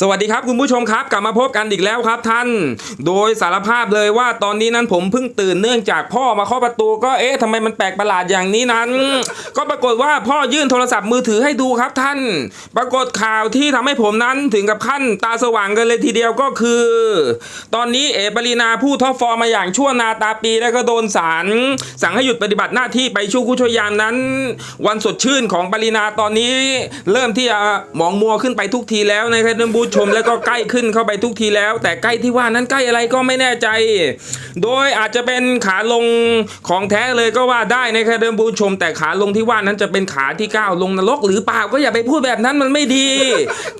สวัสดีครับคุณผู้ชมครับกลับมาพบกันอีกแล้วครับท่าน โดยสารภาพเลยว่าตอนนี้นั้นผมเพิ่งตื่นเนื่องจากพ่อมาเคาะประตูก็เอ๊ะทำไมมันแปลกประหลาดอย่างนี้นั้น ก็ปรากฏว่าพ่อยื่นโทรศัพท์มือถือให้ดูครับท่าน ปรากฏข่าวที่ทำให้ผมนั้นถึงกับขั้นตาสว่างกันเลยทีเดียวก็คือ ตอนนี้เอ๋ปรินาผู้ท็อปฟอร์มมาอย่างชั่วนาตาปีแล้วก็โดนศาลสั่งให้หยุดปฏิบัติหน้าที่ไปชั่วคู่ชั่วยามนั้น วันสดชื่นของปรินาตอนนี้ เริ่มที่จะหมองมัวขึ้นไปทุกทีแล้วนะครับท่านผู้ชมแล้วก็ใกล้ขึ้นเข้าไปทุกทีแล้ว แต่ใกล้ที่ว่านั้นใกล้อะไรก็ไม่แน่ใจ โดยอาจจะเป็นขาลงของแท้เลยก็ว่าได้นะครับท่านผู้ชม แต่ขาลงที่ว่านั้นจะเป็นขาที่ก้าวลงนรกหรือเปล่าก็อย่าไปพูดแบบนั้นมันไม่ดี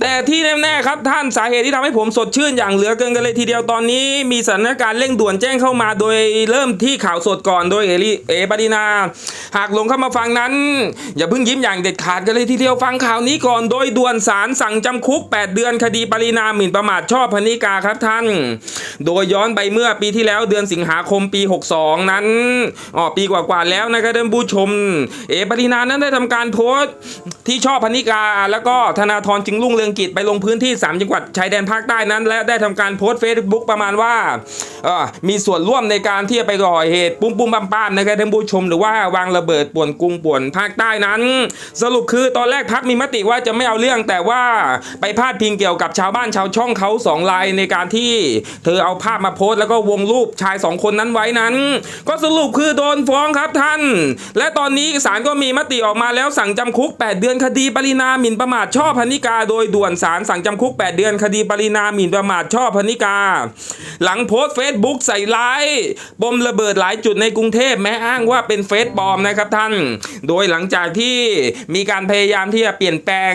แต่ที่แน่ๆครับท่านสาเหตุที่ทำให้ผมสดชื่นอย่างเหลือเกินกันเลยทีเดียวตอนนี้ มีสถานการณ์เร่งด่วนแจ้งเข้ามา โดยเริ่มที่ข่าวสดก่อนโดยเอลิเอปรินา หากลงเข้ามาฟังนั้น อย่าเพิ่งยิ้มอย่างเด็ดขาดกันเลยทีเดียวฟังข่าวนี้ก่อนโดยด่วนศาลสั่งจำคุก 8 เดือนคดีปรินาหมิ่นประมาทชอบพนิกาครับท่าน โดยย้อนไปเมื่อปีที่แล้วเดือนสิงหาคมปี 62 นั้นอ๋อปีกว่าๆแล้วนะครับท่านผู้ชม เอปรินานั้นได้ทำการโพสต์ที่ชอบพนิกา แล้วก็ธนาธรจึงรุ่งเรืองกิจไปลงพื้นที่ 3 จังหวัดชายแดนภาคใต้นั้น และได้ทำการโพสต์เฟซบุ๊กประมาณว่าเออมีส่วนร่วมในการที่จะไปก่อเหตุปุ้มปุ้มปั้มปั้มนะครับท่านผู้ชมหรือว่าวางระเบิดป่วนกรุงป่วนภาคใต้นั้น สรุปคือตอนแรกพักมีมติว่าจะไม่เอาเรื่องแต่ว่าไปพาดพิงเกี่ยวกับชาวบ้านชาวช่องเขาสองรายในการที่เธอเอาภาพมาโพสต์แล้วก็วงรูปชายสองคนนั้นไว้นั้น ก็สรุปคือโดนฟ้องครับท่าน และตอนนี้ศาลก็มีมติออกมาแล้วสั่งจำคุก 8 เดือนคดีปรินาหมิ่นประมาทช่อพนิกา โดยด่วนศาลสั่งจำคุก 8 เดือนคดีปรินาหมิ่นประมาทช่อพนิกา หลังโพสต์เฟซบุ๊กใส่ร้ายปมระเบิดหลายจุดในกรุงเทพแม้อ้างว่าเป็นเฟซปลอมนะครับท่าน โดยหลังจากที่มีการพยายามที่จะเปลี่ยนแปลง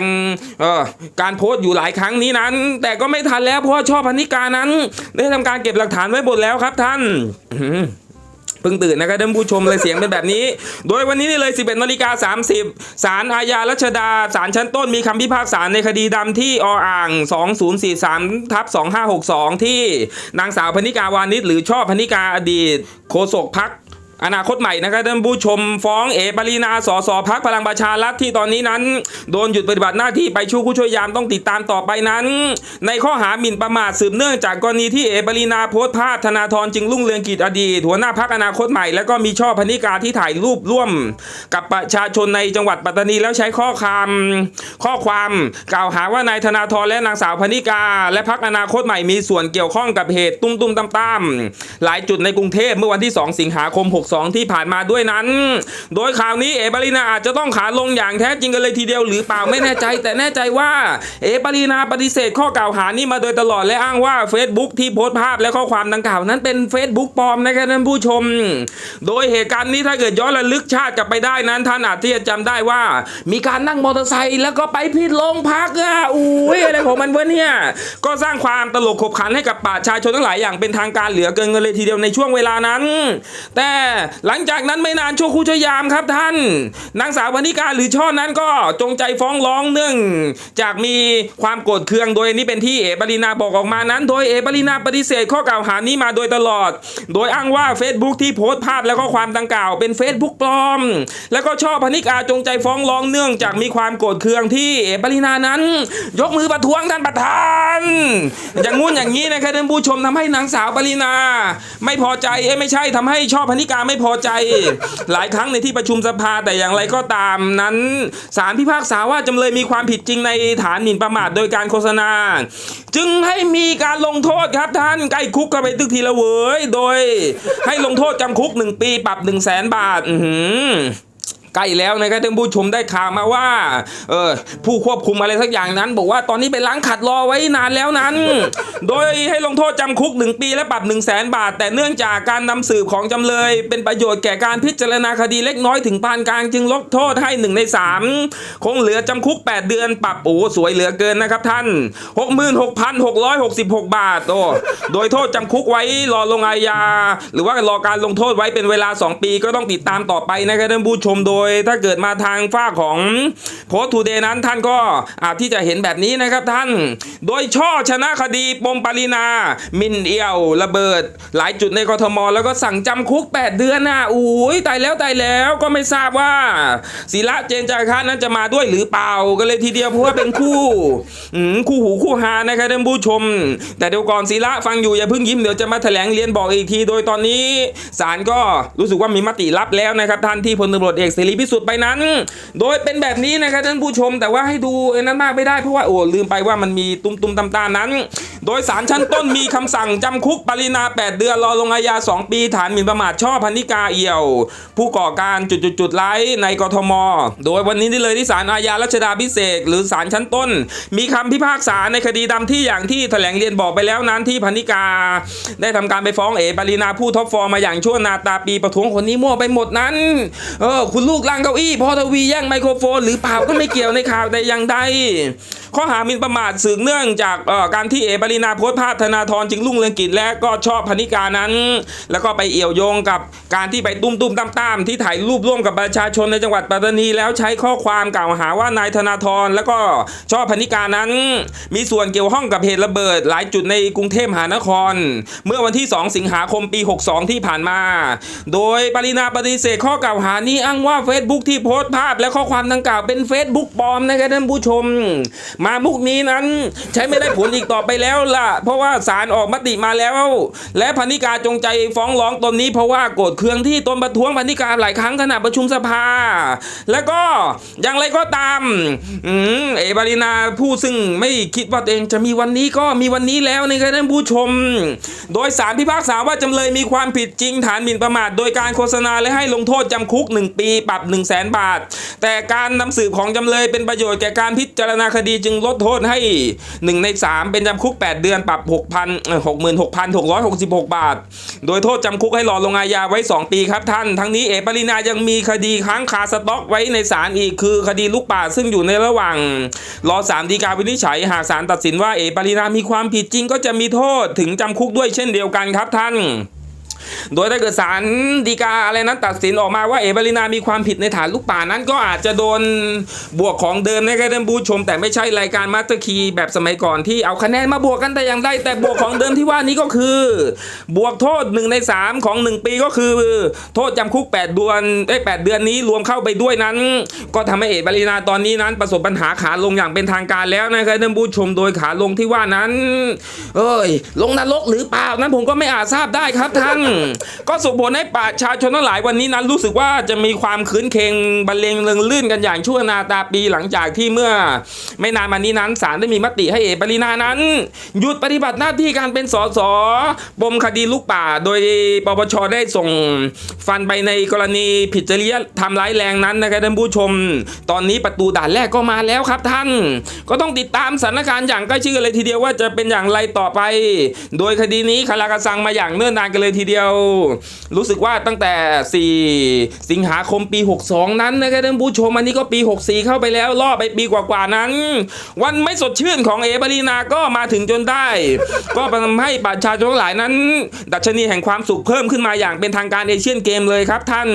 ออการโพสต์อยู่หลายครั้งนี้นั้น แต่ก็ไม่ทันแล้วเพราะว่าช่อพนิกานั้น ได้ทำการเก็บหลักฐานไว้หมดแล้วครับท่านเพิ่งตื่นนะครับท่านผู้ชมเลยเสียงเป็นแบบนี้ โดยวันนี้นี่เลย 11นาฬิกา30 ศาลอาญารัชดา ศาลชั้นต้นมีคำพิพากษาในคดีดำที่ออ่าง 2043ทับ2562 ที่นางสาวพนิกาวานิชหรือช่อพนิกาอดีตโฆษกพัก อนาคตใหม่นะครับท่านผู้ชมฟ้องเอปรีนาสสพักพลังประชารัฐที่ตอนนี้นั้น โดนหยุดปฏิบัติหน้าที่ไปชู้ผู้ช่วยยามต้องติดตามต่อไปนั้น ในข้อหาหมิ่นประมาทสืบเนื่องจากกรณีที่เอปรีนาโพสต์ภาพธนาธรจึงรุ่งเรืองกิจอดีตหัวหน้าพักอนาคตใหม่ แล้วก็มีช่อพนิกาที่ถ่ายรูปร่วม กับประชาชนในจังหวัดปัตตานีแล้วใช้ข้อความข้อความกล่าวหาว่านายธนาธรและนางสาวพนิกา และพักอนาคตใหม่มีส่วนเกี่ยวข้องกับเหตุตุ้มตุ้มๆตามตามๆหลายจุดในกรุงเทพเมื่อวันที่ 2 สิงหาคม62ที่ผ่านมาด้วยนั้น โดยข่าวนี้เอบารีนาอาจจะต้องขาลงอย่างแท้จริงกันเลยทีเดียวหรือเปล่าไม่แน่ใจ แต่แน่ใจว่าเอบารีนาปฏิเสธข้อกล่าวหานี้มาโดยตลอดและอ้างว่า Facebook ที่โพสต์ภาพและข้อความดังกล่าวนั้นเป็น Facebook ปลอมนะครับท่านผู้ชม โดยเหตุการณ์นี้ถ้าเกิดย้อนระลึกชาติกลับไปได้นั้นท่านอาจที่จะจำได้ว่า มีการนั่งมอเตอร์ไซค์แล้วก็ไปผิดโรงพักอะอุ้ยอะไรของมันวะเนี่ยก็สร้างความตลกขบขันให้กับประชาชนทั้งหลายอย่างเป็นทางการเหลือเกินกันเลยทีเดียวในช่วงเวลานั้น แต่หลังจากนั้นไม่นานชั่วครู่ชั่วยามครับท่าน นางสาววนิกาหรือช่อนั้นก็จงใจฟ้องร้องเนื่องจากมีความโกรธเคืองโดยนี้เป็นที่เอปรินาบอกออกมานั้น โดยเอปรินาปฏิเสธข้อกล่าวหานี้มาโดยตลอด โดยอ้างว่า Facebook ที่โพสต์ภาพและข้อความดังกล่าวเป็น Facebook ปลอม แล้วก็ช่อพนิกาจงใจฟ้องร้องเนื่องจากมีความโกรธเคืองที่เอปรินานั้น ยกมือประท้วงท่านประธาน อย่างงู้นอย่างนี้นะครับท่านผู้ชมทำให้นางสาวปรินา ไม่พอใจเอ้ไม่ใช่ทำให้ช่อพนิกาไม่พอใจ หลายครั้งในที่ประชุมสภาแต่อย่างไรก็ตามนั้นศาลพิพากษาว่าจำเลยมีความผิดจริงในฐานหมิ่นประมาทโดยการโฆษณา จึงให้มีการลงโทษครับท่านใกล้คุกกันไปตึกทีละเว้ยโดย ให้ลงโทษจำคุกหนึ่งปีปรับหนึ่งแสนบาท อือ ใกล้แล้วนะครับท่านผู้ชมได้ข่าวมาว่าเออผู้ควบคุมอะไรสักอย่างนั้น บอกว่าตอนนี้ไปล้างขัดรอไว้นานแล้วนั้น โดยให้ลงโทษจำคุก 1 ปีและปรับ 1 0 0 0 0แสนบาท แต่เนื่องจากการนำสืบของจำเลย เป็นประโยชน์แก่การพิจารณาคดีเล็กน้อยถึงปานกลางจึงลดโทษให้ 1 ใน 3 คงเหลือจำคุก 8 เดือนปรับโอ้สวยเหลือเกินนะครับท่าน 66,666 บาทโอ้โดยโทษจำคุกไว้รอลงอาญาหรือว่ารอการลงโทษไว้เป็นเวลา 2 ปีก็ต้องติดตามต่อไปนะครับท่านผู้ชมโดยยถ้าเกิดมาทางฝ้าของโพสต์ทูเดย์นั้นท่านก็อาจที่จะเห็นแบบนี้นะครับท่าน โดยช่อชนะคดีปมปรินามินเอียว ระเบิด หลายจุดในกทม แล้วก็สั่งจำคุก 8 เดือนน่ะอุ้ยตายแล้วตายแล้วก็ไม่ทราบว่าศิระเจนจาคะนั้นจะมาด้วยหรือเปล่ากันเลยทีเดียวเพราะว่าเป็นคู่คู่หูคู่หานะครับท่านผู้ชม แต่เดี๋ยวก่อนศิระฟังอยู่อย่าเพิ่งยิ้มเดี๋ยวจะมาแถลงเรียนบอกอีกที โดยตอนนี้ศาลก็รู้สึกว่ามีมติรับแล้วนะครับท่านที่พลตำรวจเอกเสรีพิสุทธิ์ไปนั้น โดยเป็นแบบนี้นะครับท่านผู้ชม แต่ว่าให้ดูไอ้นั้นมากไม่ได้เพราะว่าโอ้ลืมไปว่ามันมีตุ้มตุ้มตามตานั้น โดยสารชั้นต้นมีคำสั่งจำคุกปรินา 8 เดือนรอลงอาญา 2 ปีฐานหมิ่นประมาทช่อพันิกาเอี่ยว ผู้ก่อการจุดๆๆไร้ในกทม โดยวันนี้ได้เลยที่ศาลอาญารัชดาพิเศษหรือศาลชั้นต้น มีคำพิพากษาในคดีดำที่อย่างที่แถลงเรียนบอกไปแล้วนั้นที่พันิกา ได้ทำการไปฟ้องเอปรินาผู้ท็อปฟอร์มมาอย่างชั่วนาตาปีประท้วงคนนี้มั่วไปหมดนั้นเออคุณลูกล่างเก้าอี้พอทวีแย่งไมโครโฟน หรือเปล่าก็ไม่เกี่ยวในข่าวแต่อย่างใดข้อหาหมิ่นประมาทสืบเนื่องจากการที่เอปรินาโพสภาพธนาธรจึงรุ่งเรืองกิจและก็ชอบพนิกานั้น แล้วก็ไปเอี่ยวโยงกับการที่ไปตุ้มตุ้มตามตามที่ถ่ายรูปร่วมกับประชาชนในจังหวัดปัตตานีแล้วใช้ข้อความกล่าวหาว่านายธนาธรแล้วก็ชอบพนิกานั้น มีส่วนเกี่ยวข้องกับเหตุระเบิด หลายจุดในกรุงเทพมหานคร เมื่อวันที่ 2 สิงหาคมปี 62 ที่ผ่านมา โดยปรินาปฏิเสธข้อกล่าวหานี้อ้างว่า Facebook ที่โพสต์ภาพและข้อความดังกล่าวเป็น Facebook ปลอมนะครับท่านผู้ชม มาบุกนี้นั้นใช้ไม่ได้ผลอีกต่อไปแล้วล่ะ เพราะว่าศาลออกมติมาแล้ว และพนิกาจงใจฟ้องร้องตนนี้เพราะว่าโกรธเคืองที่ตนประท้วงพนิกาหลายครั้งขณะประชุมสภา แล้วก็อย่างไรก็ตามอเอบารินาผู้ซึ่งไม่คิดว่าตัวเองจะมีวันนี้ก็มีวันนี้แล้วนะครับท่านผู้ชม โดยสารพิพากษาว่าจำเลยมีความผิดจริงฐานหมิ่นประมาทโดยการโฆษณาและให้ลงโทษจำคุก 1 ปีปรับ1 0 0 0 0แบาท แต่การนำสืบของจำเลยเป็นประโยชน์แก่การพิจารณาคดีจึงลดโทษให้ 1 ใน 3 เป็นจำคุก 8 เดือนปรับ6 0 0 0 6 6 6 6 บาท โดยโทษจำคุกให้รอลงอาญาไว้ 2 ปีครับท่าน ทั้งนี้เอปรินายังมีคดีค้างคาสต็อกไว้ในศาลอีกคือคดีลูกป่าซึ่งอยู่ในระหว่าง รอสารดีกาวินิจฉัยหากศาลตัดสินว่าเอปรินามีความผิดจริงก็จะมีโทษถึงจำคุกด้วยเช่นเดียวกันครับท่าน โดยถ้าเกิดศาลฎีกาอะไรนั้นตัดสินออกมาว่าเอเบรินามีความผิดในฐานลูกป่านั้น ก็อาจจะโดนบวกของเดิมนะครับท่านผู้ชม แต่ไม่ใช่รายการมาสเตอร์คีแบบสมัยก่อนที่เอาคะแนนมาบวกกันแต่อย่างใดแต่บวกของเดิมที่ว่านี้ก็คือ บวกโทษ1ใน3 ของ 1 ปีก็คือ โทษจำคุก8เดือนได้8เดือนนี้รวมเข้าไปด้วยนั้น ก็ทำให้เอกบรินาตอนนี้นั้น ประสบปัญหาขาลงอย่างเป็นทางการแล้วนะครับท่านผู้ชมโดยขาลงที่ว่านั้น เอ้ย ลงนรกหรือเปล่านั้นผมก็ไม่อาจทราบได้ครับท่านก็ส่งผลให้ประชาชนทั้งหลายวันนี้นั้นรู้สึกว่าจะมีความคืนเคงบรรเลงเริงลื่นกันอย่างชั่วนาตาปีหลังจากที่เมื่อ ไม่นานมานี้นั้นศาลได้มีมติให้เอกปรินานั้น หยุดปฏิบัติหน้าที่การเป็นสสปมคดีลูกป่า โดยปปชได้ส่งฟันไปในกรณีผิดจริยธรรมร้ายแรงนั้นนะครับท่านผู้ชม ตอนนี้ประตูด่านแรกก็มาแล้วครับท่าน ก็ต้องติดตามสถานการณ์อย่างใกล้ชิดเลยทีเดียวว่าจะเป็นอย่างไรต่อไป โดยคดีนี้คาราคาซังมาอย่างเนิ่นนานกันเลยทีเดียวรู้สึกว่าตั้งแต่ 4 สิงหาคมปี 62 นั้นนะครับท่านผู้ชมอันนี้ก็ปี 64 เข้าไปแล้วล่อไปปีกว่าๆนั้น วันไม่สดชื่นของเอบรีนาก็มาถึงจนได้ ก็ทำให้ประชาชนทั้งหลายนั้น ดัชนีแห่งความสุขเพิ่มขึ้นมาอย่างเป็นทางการเอเชียนเกมเลยครับท่าน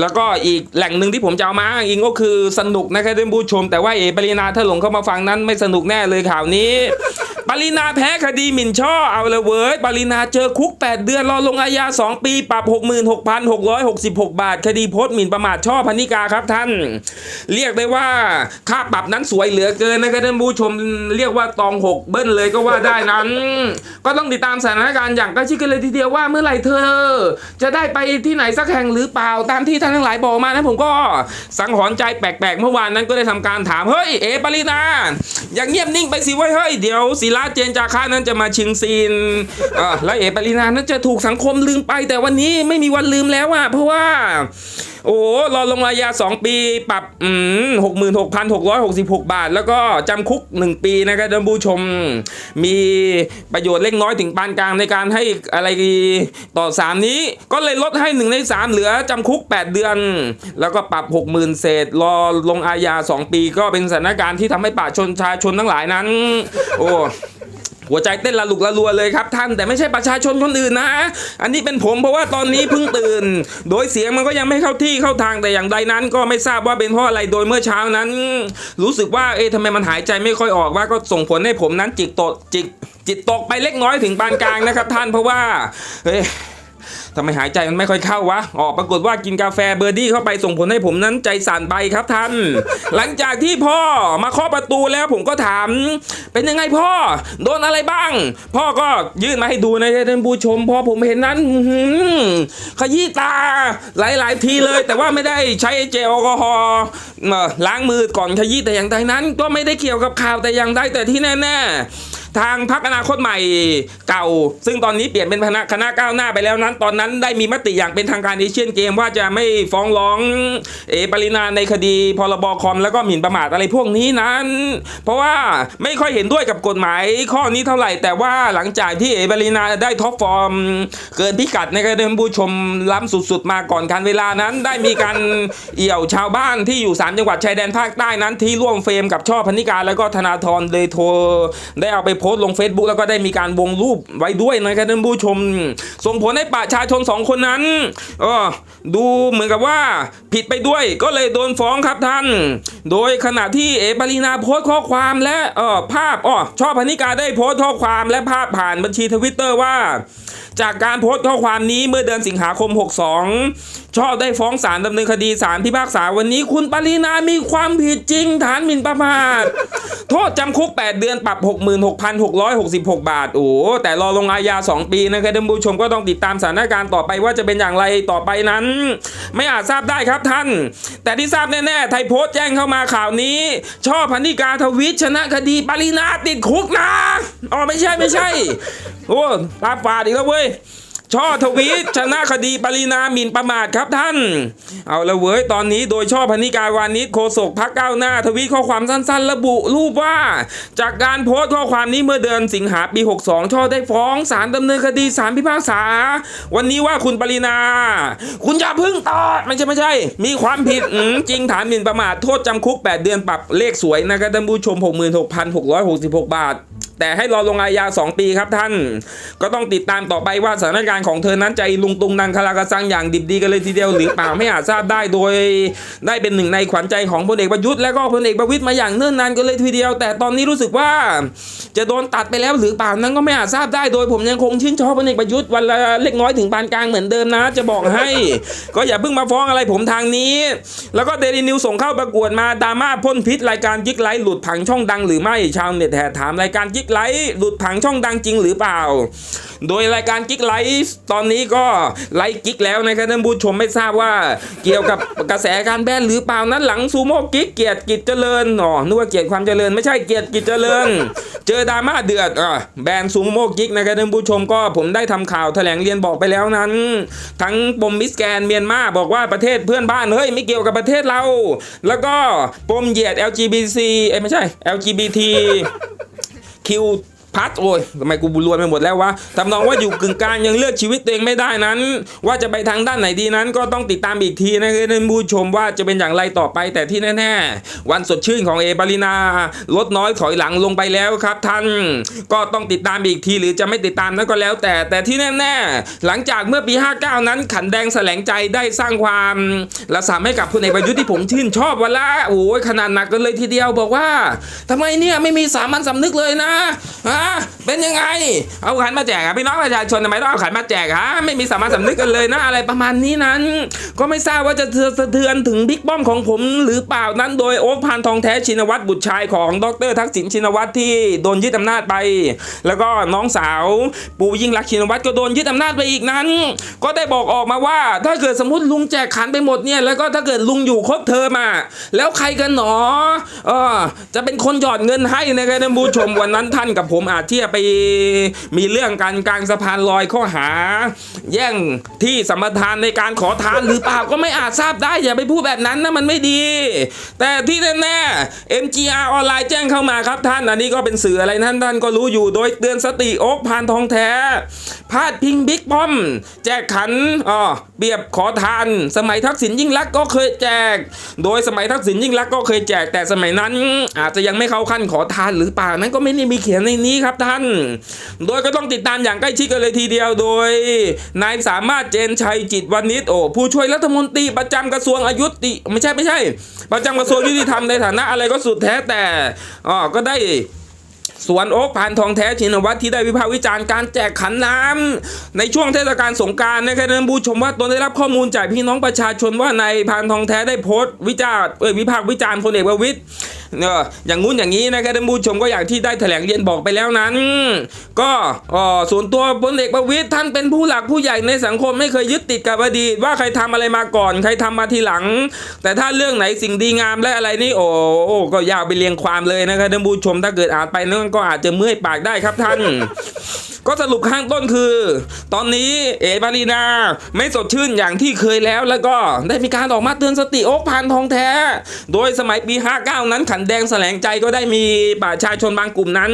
แล้วก็อีกแหล่งหนึ่งที่ผมจะเอามาอ้างอิงก็คือสนุกนะครับท่านผู้ชม แต่ว่าเอบรีนาถ้าหลงเข้ามาฟังนั้นไม่สนุกแน่เลยข่าวนี้ ปรินาแพ้คดีหมิ่นช่อเอาละเว้ยปรินาเจอคุก 8 เดือนรอลงอาญา 2 ปี ปรับ 66,666 บาท คดีโพสต์หมิ่นประมาทช่อพนิกาครับท่าน เรียกได้ว่าค่าปรับนั้นสวยเหลือเกินนะครับท่านผู้ชมเรียกว่าตองหกเบิ้ลเลยก็ว่าได้นั้น ก็ต้องติดตามสถานการณ์อย่างใกล้ชิดกันเลยทีเดียวว่าเมื่อไหร่เธอ จะได้ไปที่ไหนสักแห่งหรือเปล่าตามที่ท่านทั้งหลายบอกมานะผมก็สังหรณ์ใจแปลกๆ เมื่อวานนั้นก็ได้ทำการถามเฮ้ยเอปรินา อย่างเงียบนิ่งไปสิเว้เฮ้ยเดี๋ยวศิลาเจนจาคานั้นจะมาชิงซีนแล้วเอปรินานั้นจะถูกสังคมลืมไปแต่วันนี้ไม่มีวันลืมแล้วอะเพราะว่า โอ้รอลงอาญา2 ปี ปรับอืมหกหมื่นหกพันหกร้อยหกสิบหกบาท แล้วก็จำคุก 1 ปีนะครับท่านผู้ชม มีประโยชน์เล็กน้อยถึงปานกลางในการให้อะไรต่อสามนี้ ก็เลยลดให้ 1 ใน 3 เหลือจำคุก 8 เดือน แล้วก็ปรับ 60,000เศษ รอลงอาญา2 ปี ก็เป็นสถานการณ์ที่ทำให้ประชาชนชาชนทั้งหลายนั้น โอ้ หัวใจเต้นระลุกระรัวเลยครับท่านแต่ไม่ใช่ประชาชนคนอื่นนะ อันนี้เป็นผมเพราะว่าตอนนี้เพิ่งตื่น โดยเสียงมันก็ยังไม่เข้าที่เข้าทางแต่อย่างใดนั้น ก็ไม่ทราบว่าเป็นเพราะอะไรโดยเมื่อเช้านั้น รู้สึกว่าเอ๊ะทำไมมันหายใจไม่ค่อยออกว่าก็ส่งผลให้ผมนั้นจิกตกจิกจิตตกไปเล็กน้อยถึงปานกลางนะครับท่านเพราะว่าเอ๊ะ ทำไมหายใจมันไม่ค่อยเข้าวะออกปรากฏว่ากินกาแฟเบอร์ดี้เข้าไปส่งผลให้ผมนั้นใจสั่นไปครับท่าน หลังจากที่พ่อมาเคาะประตูแล้วผมก็ถาม เป็นยังไงพ่อ โดนอะไรบ้าง พ่อก็ยื่นมาให้ดูนะท่านผู้ชมพอผมเห็นนั้นขยี้ตาหลาย ๆ ทีเลย แต่ว่าไม่ได้ใช้เจลแอลกอฮอล์ล้างมือก่อนขยี้แต่อย่างใดนั้น ก็ไม่ได้เกี่ยวกับข่าวแต่อย่างใดแต่ที่แน่ๆ ทางพักอนาคตใหม่เก่า ซึ่งตอนนี้เปลี่ยนเป็นคณะคณะก้าวหน้าไปแล้วนั้น ตอนนั้นได้มีมติอย่างเป็นทางการเอเชียนเกมว่าจะไม่ฟ้องร้องเอปรินาในคดีพรบคอมแล้วก็หมิ่นประมาทอะไรพวกนี้นั้น เพราะว่าไม่ค่อยเห็นด้วยกับกฎหมายข้อนี้เท่าไหร่ แต่ว่าหลังจากที่เอปรินาได้ท็อปฟอร์ม เกินพิกัดในการเดิมผู้ชมล้ำสุดๆ มาก่อนการเวลานั้น ได้มีการเอี่ยวชาวบ้านที่อยู่สามจังหวัดชายแดนภาคใต้นั้นที่ร่วมเฟรมกับช่อพนิการแล้วก็ธนาธรเลยโทรได้เอาไปโพสต์ลง Facebook แล้วก็ได้มีการวงรูปไว้ด้วยนะครับท่านผู้ชม ส่งผลให้ประชาชนสองคนนั้นออดูเหมือนกับว่าผิดไปด้วยก็เลยโดนฟ้องครับท่าน โดยขณะที่เอปารีนาโพสต์ข้อความและออภาพอ๋อชอบพนิกาได้โพสต์ข้อความและภาพผ่านบัญชีทวิตเตอร์ว่า จากการโพสต์ข้อความนี้เมื่อเดือนสิงหาคม 62 ชอบได้ฟ้องศาลดำเนินคดีศาลพิพากษาวันนี้คุณปรินามีความผิดจริงฐานหมิ่นประมาทโทษจำคุก 8 เดือนปรับ 66,666 บาท โอ้แต่รอลงอาญา 2 ปีนะครับท่านผู้ชมก็ต้องติดตามสถานการณ์ต่อไปว่าจะเป็นอย่างไรต่อไปนั้น ไม่อาจทราบได้ครับท่าน แต่ที่ทราบแน่ๆ ไทยโพสต์แจ้งเข้ามาข่าวนี้ ชอบพันธิกาทวิตชนะคดีปรินาติดคุกนะอ๋อไม่ใช่ไม่ใช่โอ้ตาฝาดอีกแล้วเว้ยช่อทวีตชนะคดีปรินาหมิ่นประมาทครับท่าน เอาละเว้ยตอนนี้โดยช่อพนิกาวานิชโฆษกพักก้าวหน้า ทวีตข้อความสั้นๆ ระบุรูปว่า จากการโพสต์ข้อความนี้เมื่อเดือนสิงหาปี 62 ช่อได้ฟ้องศาลดำเนินคดีศาลพิพากษา วันนี้ว่าคุณปรินา คุณอย่าพึ่งต่อไม่ใช่ไม่ใช่ มีความผิดอืมจริงฐานหมิ่นประมาทโทษจำคุก 8 เดือนปรับเลขสวยนะครับท่านผู้ชม 66,666 บาท แต่ให้รอลงอาญา 2 ปีครับท่าน ก็ต้องติดตามต่อไปว่าสถานการณ์ของเธอนั้นใจลุงตุงนังคารากระซังอย่างดิบดีกันเลยทีเดียวหรือเปล่าไม่อาจทราบได้โดย ได้เป็นหนึ่งในขวัญใจของพลเอกประยุทธ์และก็พลเอกประวิตยมาอย่างเนิ่นนานกันเลยทีเดียว แต่ตอนนี้รู้สึกว่า จะโดนตัดไปแล้วหรือเปล่านั้นก็ไม่อาจทราบได้โดยผมยังคงชื่นชอบพลเอกประยุทธ์วันละเล็กน้อยถึงปานกลางเหมือนเดิมนะ จะบอกให้ ก็อย่าเพิ่งมาฟ้องอะไรผมทางนี้ แล้วก็เดลินิวส่งเข้าประกวดมาดราม่าพ่นพิษรายการกิ๊กไลท์หลุดผังช่องดังหรือไม่ชาวเน็ตแห่ถามรายการกิ๊ก๊กไลท์หลุดผังช่องดังจริงหรือเปล่า โดยรายการกิ๊กไลฟ์ตอนนี้ก็ไลฟ์กิ๊กแล้วนะครับท่านผู้ชมไม่ทราบว่าเกี่ยวกับกระแสการแบนหรือเปล่านั้นหลังซูโม่กิ๊กเกียรติกิจเจริญอ๋อนึกว่าเกียรติความเจริญไม่ใช่เกียรติกิจเจริญ เจอดราม่าเดือดอะแบนซูโม่กิ๊กนะครับท่านผู้ชมก็ผมได้ทำข่าวแถลงเรียนบอกไปแล้วนั้น ทั้งปมมิสแกนเมียนมาบอกว่าประเทศเพื่อนบ้านเฮ้ยไม่เกี่ยวกับประเทศเรา แล้วก็ปมเหยียด LGBT เอ้ไม่ใช่ LGBT คิว พัดโอ้ยทำไมกูบุรวนไปหมดแล้ววะทำนองว่าอยู่กึ่งกลางยังเลือกชีวิตตัวเองไม่ได้นั้น ว่าจะไปทางด้านไหนดีนั้น ก็ต้องติดตามอีกทีนะครับท่านผู้ชมว่าจะเป็นอย่างไรต่อไปแต่ที่แน่ๆ วันสดชื่นของเอปารินาลดน้อยถอยหลังลงไปแล้วครับท่าน ก็ต้องติดตามอีกทีหรือจะไม่ติดตามนั้นก็แล้วแต่แต่ที่แน่ๆ หลังจากเมื่อปี 59 นั้น ขันแดงแสลงใจได้สร้างความระสามให้กับพลเอกประยุทธ์ที่ผมชื่นชอบวันละโอ้ยขนาดหนักกันเลยทีเดียวบอกว่าทำไมเนี่ยไม่มีสามัญสำนึกเลยนะฮะเป็นยังไง เอาขันมาแจกอะพี่น้องประชาชนทำไมต้องเอาขันมาแจกฮะไม่มีสามัญสำนึกกันเลยนะอะไรประมาณนี้นั้น ก็ไม่ทราบว่าจะสะเทือนถึงบิ๊กป้อมของผมหรือเปล่านั้น โดยโอ๊คพานทองแท้ชินวัตรบุตรชายของดรทักษิณชินวัตรที่โดนยึดอำนาจไป แล้วก็น้องสาวปูยิ่งรักชินวัตรก็โดนยึดอำนาจไปอีกนั้น ก็ได้บอกออกมาว่า ถ้าเกิดสมมติลุงแจกขันไปหมดเนี่ยแล้วก็ถ้าเกิดลุงอยู่ครบเทอมอะแล้วใครกันหนอเออจะเป็นคนหยอดเงินให้นะครับท่านผู้ชมวันนั้นท่านกับผมอาจที่จะไปมีเรื่องการกลางสะพานลอยข้อหา แย่งที่สัมปทานในการขอทานหรือเปล่าก็ไม่อาจทราบได้อย่าไปพูดแบบนั้นนะมันไม่ดี แต่ที่แน่ๆ MGR ออนไลน์แจ้งเข้ามาครับท่านอันนี้ก็เป็นสื่ออะไรท่านท่านก็รู้อยู่โดยเตือนสติโอ๊กพานทองแท้พาดพิงบิ๊กป้อม แจกขันอ๋อเบียบขอทาน สมัยทักษิณยิ่งลักก็เคยแจก โดยสมัยทักษิณยิ่งลักก็เคยแจกแต่สมัยนั้น อาจจะยังไม่เข้าขั้นขอทานหรือเปล่านั้นก็ไม่ได้มีเขียนในนี้ครับท่าน โดยก็ต้องติดตามอย่างใกล้ชิดกันเลยทีเดียวโดย นายสามารถเจนชัยจิตวณิชโอผู้ช่วยรัฐมนตรีประจำกระทรวงอายุติไม่ใช่ไม่ใช่ ประจำกระทรวงยุติธรรมในฐานะอะไรก็สุดแท้แต่อ๋อก็ได้สวนโอ๊กผ่านทองแท้ชินวัตรที่ได้วิพากษ์วิจารณ์การแจกขันน้ำในช่วงเทศกาลสงการนะครับท่านผู้ชมว่าตนได้รับข้อมูลจากพี่น้องประชาชนว่านายพานทองแท้ได้โพสต์วิจารณ์เอ่ยวิพากษ์วิจารณ์พลเอกประวิตย อออย่างงู้นอย่างนี้นะครับท่านผู้ชมก็อย่างที่ได้แถลงเรียนบอกไปแล้วนั้น ก็อ่อส่วนตัวพลเอกประวิตยท่านเป็นผู้หลักผู้ใหญ่ในสังคมไม่เคยยึดติดกับอดีตว่าใครทำอะไรมาก่อน ใครทำมาทีหลัง แต่ถ้าเรื่องไหนสิ่งดีงามและอะไรนี่โอ้โอ้ก็ยาวไปเรียงความเลยนะครับท่านผู้ชมถ้าเกิดอ่านไปนั่นก็อาจจะเมื่อยปากได้ครับท่าน ก็สรุปข้างต้นคือ ตอนนี้เอ๋ปารีนาไม่สดชื่นอย่างที่เคยแล้วแล้วก็ได้มีการออกมาเตือนสติโอ๊กพานทองแท้ โดยสมัยปี 59 นั้นขันแดงแสลงใจก็ได้มีประชาชนบางกลุ่มนั้น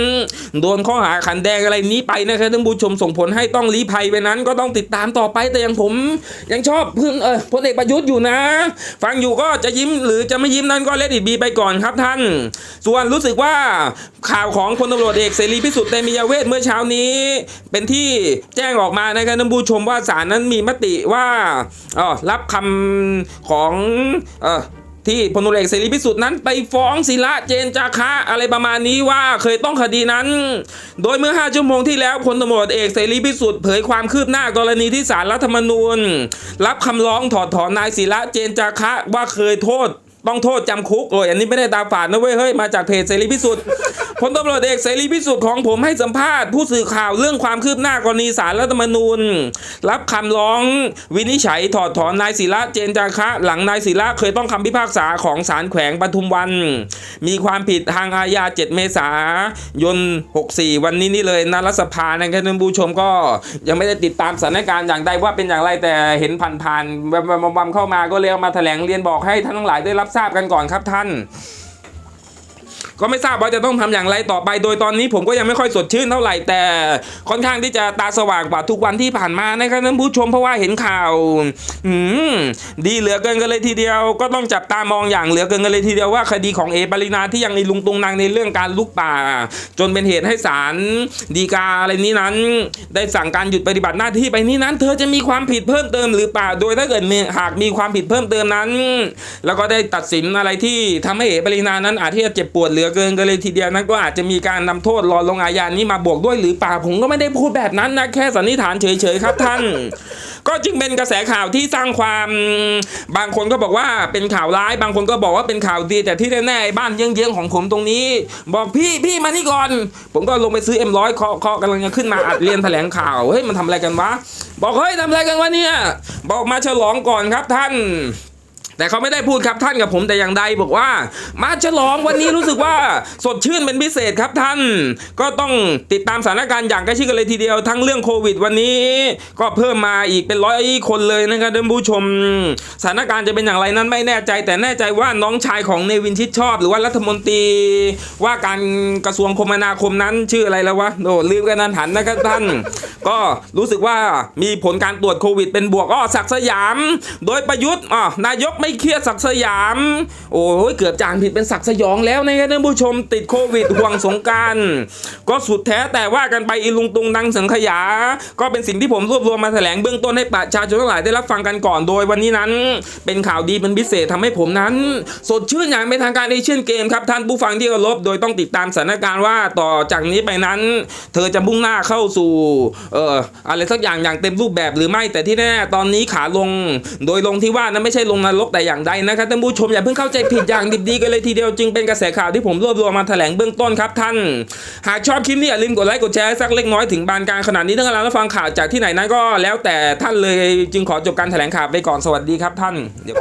โดนข้อหาขันแดงอะไรนี้ไปนะครับท่านผู้ชมส่งผลให้ต้องลี้ภัยไปนั้นก็ต้องติดตามต่อไปแต่อย่างผมยังชอบพึ่งเออพลเอกประยุทธ์อยู่นะ ฟังอยู่ก็จะยิ้มหรือจะไม่ยิ้มนั้นก็เลดอีบีไปก่อนครับท่าน ส่วนรู้สึกว่าข่าวของพลตำรวจเอกเสรีพิสุทธิ์เตมียเวทเมื่อเช้านี้เป็นที่แจ้งออกมานะครับท่านผู้ชมว่าศาลนั้นมีมติว่าออรับคำของเออที่พลตเอกเสรีพิสุทธิ์นั้นไปฟ้องศิระเจนจาคะอะไรประมาณนี้ว่าเคยต้องคดีนั้น โดยเมื่อ 5 ชั่วโมงที่แล้วพลตำรวจเอกเสรีพิสุทธิ์เผยความคืบหน้ากรณีที่ศาลรัฐธรรมนูญ รับคำร้องถอดถอนนายศิระเจนจาคะว่าเคยโทษ ต้องโทษจำคุกโอ้ยอันนี้ไม่ได้ตาฝาดนะเว้ยเฮ้ยมาจากเพจเสรีพิสุทธิ์ พลตำรวจเอกเสรีพิสุทธิ์ของผมให้สัมภาษณ์ผู้สื่อข่าวเรื่องความคืบหน้ากรณีสารรัฐธรรมนูญ รับคำร้องวินิจฉัยถอดถอนนายศิระเจนจาคะ หลังนายศิระเคยต้องคำพิพากษาของศาลแขวงปทุมวัน มีความผิดทางอาญา 7 เมษายน 64 วันนี้นี่เลยนรัฐสภานะครับท่านผู้ชมก็ยังไม่ได้ติดตามสถานการณ์อย่างใดว่าเป็นอย่างไรแต่เห็นผ่านๆแวมๆๆเข้ามาก็เลยเอามาแถลงเรียนบอกให้ท่านทั้งหลายได้รับทราบกันก่อนครับท่าน ก็ไม่ทราบว่าจะต้องทำอย่างไรต่อไป โดยตอนนี้ผมก็ยังไม่ค่อยสดชื่นเท่าไหร่แต่ค่อนข้างที่จะตาสว่างกว่าทุกวันที่ผ่านมานะครับท่านผู้ชมเพราะว่าเห็นข่าวอืมดีเหลือเกินกันเลยทีเดียว ก็ต้องจับตามองอย่างเหลือเกินกันเลยทีเดียวว่าคดีของเอปรินาที่ยังมีลุงตุงนางในเรื่องการลุกป่า จนเป็นเหตุให้ศาลดีกาอะไรนี้นั้น ได้สั่งการหยุดปฏิบัติหน้าที่ไปนี้นั้น เธอจะมีความผิดเพิ่มเติมหรือเปล่าโดยถ้าเกิดหากมีความผิดเพิ่มเติมนั้น แล้วก็ได้ตัดสินอะไรที่ทำให้เอปรินานั้นอาจที่จะเจ็บปวดเหลือเกินกันเลยทีเดียวนั้นก็อาจจะมีการนำโทษรอลงอาญานี้มาบวกด้วยหรือเปล่าผมก็ไม่ได้พูดแบบนั้นนะแค่สันนิษฐานเฉยๆครับท่าน ก็จึงเป็นกระแสข่าวที่สร้างความบางคนก็บอกว่าเป็นข่าวร้าย บางคนก็บอกว่าเป็นข่าวดี แต่ที่แน่ๆบ้านเยื้องๆของผมตรงนี้ บอกพี่พี่มานี่ก่อน ผมก็ลงไปซื้อเอ็มร้อยเคาะเคาะกำลังจะขึ้นมาอัดเรียนแถลงข่าวเฮ้ยมันทำอะไรกันวะบอกเฮ้ยทำอะไรกันวะเนี่ยบอกมาฉลองก่อนครับท่าน แต่เขาไม่ได้พูดครับท่านกับผมแต่อย่างใดบอกว่า มาฉลองวันนี้รู้สึกว่าสดชื่นเป็นพิเศษครับท่าน ก็ต้องติดตามสถานการณ์อย่างใกล้ชิดกันเลยทีเดียวทั้งเรื่องโควิด วันนี้ ก็เพิ่มมาอีกเป็นร้อยคนเลยนะครับท่านผู้ชม สถานการณ์จะเป็นอย่างไรนั้นไม่แน่ใจ แต่แน่ใจว่าน้องชายของเนวินชิดชอบ หรือว่ารัฐมนตรี ว่าการกระทรวงคมนาคมนั้นชื่ออะไรแล้ววะโอ้ลืมกันนันหันนะครับท่าน ก็รู้สึกว่ามีผลการตรวจโควิด เป็นบวกอ้อศักย์สยาม โดยประยุทธ์อ่อนายกไม่เครียดศักสยาม โอ้ยเกือบจางผิดเป็นศักสยองแล้วนะครับท่านผู้ชมติดโควิดห่วงสงการก็สุดแท้แต่ว่ากันไปอีลุงตุงนังสังขยา ก็เป็นสิ่งที่ผมรวบรวมมาแถลงเบื้องต้นให้ประชาชนทั้งหลายได้รับฟังกันก่อนโดยวันนี้นั้น เป็นข่าวดีเป็นพิเศษทำให้ผมนั้น สดชื่นอย่างเป็นทางการในเช่นเกมครับท่านผู้ฟังที่เคารพโดยต้องติดตามสถานการณ์ว่าต่อจากนี้ไปนั้น เธอจะมุ่งหน้าเข้าสู่เอ่ออะไรสักอย่างอย่างเต็มรูปแบบหรือไม่แต่ที่แน่ตอนนี้ขาลง โดยลงที่ว่านั้นไม่ใช่ลงนรกแต่อย่างใดนะครับท่านผู้ชมอย่าเพิ่งเข้าใจผิดอย่างดิบดีกันเลยทีเดียวจึงเป็นกระแสข่าวที่ผมรวบรวมมาแถลงเบื้องต้นครับท่าน หากชอบคลิปนี้อย่าลืมกดไลค์กดแชร์สักเล็กน้อยถึงบานกลางขนาดนี้ถ้ากำลังรับฟังข่าวจากที่ไหนนั้นก็แล้วแต่ท่านเลยจึงขอจบการแถลงข่าวไปก่อนสวัสดีครับท่านเดี๋ยว